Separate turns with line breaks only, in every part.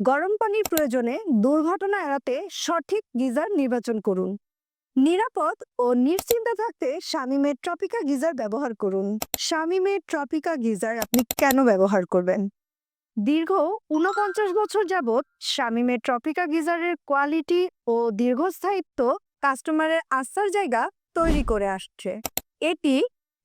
গরম পানির প্রয়োজনে দুর্ঘটনা এড়াতে সঠিক গিজার নির্বাচন করুন। নিরাপদ ও নিশ্চিন্তে থাকতে শামিমের ট্রপিকা গিজার ব্যবহার করুন। শামিমের ট্রপিকা গিজার আপনি কেন ব্যবহার করবেন? দীর্ঘ ঊনপঞ্চাশ বছর যাবৎ শামিমের ট্রপিকা গিজারের কোয়ালিটি ও দীর্ঘস্থায়িত্ব কাস্টমারের আস্থার জায়গা তৈরি করে আসছে। এটি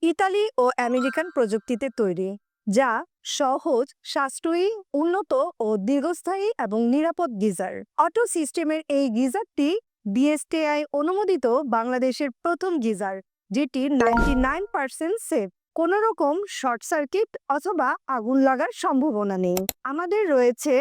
ইতালি ও আমেরিকান প্রযুক্তিতে তৈরি। যা সহজ, সাশ্রয়ী, উন্নত ও দীর্ঘস্থায়ী এবং নিরাপদ গিজার। অটো সিস্টেমের এই গিজারটি বিএসটিআই অনুমোদিত বাংলাদেশের প্রথম গিজার, যেটি নাইনটি নাইন পার্সেন্ট সেফ। কোনো রকম শর্ট সার্কিট অথবা আগুন লাগার সম্ভাবনা নেই। আমাদের রয়েছে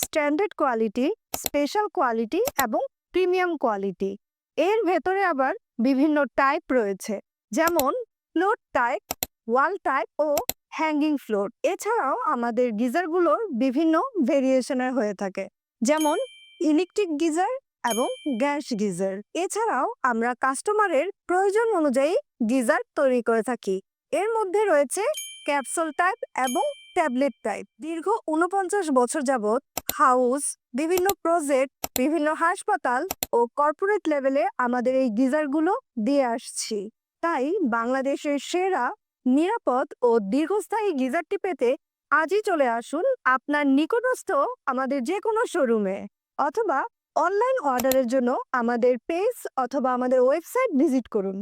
স্ট্যান্ডার্ড কোয়ালিটি, স্পেশাল কোয়ালিটি এবং প্রিমিয়াম কোয়ালিটি। এর ভেতরে আবার বিভিন্ন টাইপ রয়েছে, যেমন ফ্লোর টাইপ, ওয়াল টাইপ ও হ্যাঙ্গিং ফ্লোর এছাড়াও আমাদের গিজারগুলোর বিভিন্ন ভেরিয়েশনের হয়ে থাকে। যেমন ইলেকট্রিক গিজার এবং গ্যাস গিজার। এছাড়াও আমরা কাস্টমারের প্রয়োজন অনুযায়ী গিজার তৈরি করে থাকি। এর মধ্যে রয়েছে ক্যাপসুল টাইপ এবং ট্যাবলেট টাইপ দীর্ঘ উনপঞ্চাশ বছর যাবৎ হাউস বিভিন্ন প্রজেক্ট বিভিন্ন হাসপাতাল ও কর্পোরেট লেভেলে আমাদের এই গিজারগুলো দিয়ে আসছি। তাই বাংলাদেশের সেরা নিরাপদ ও দীর্ঘস্থায়ী গিজারটি পেতে আজই চলে আসুন আপনার নিকটস্থ আমাদের যে কোনো শোরুমে অথবা অনলাইন অর্ডারের জন্য আমাদের পেজ অথবা আমাদের ওয়েবসাইট ভিজিট করুন।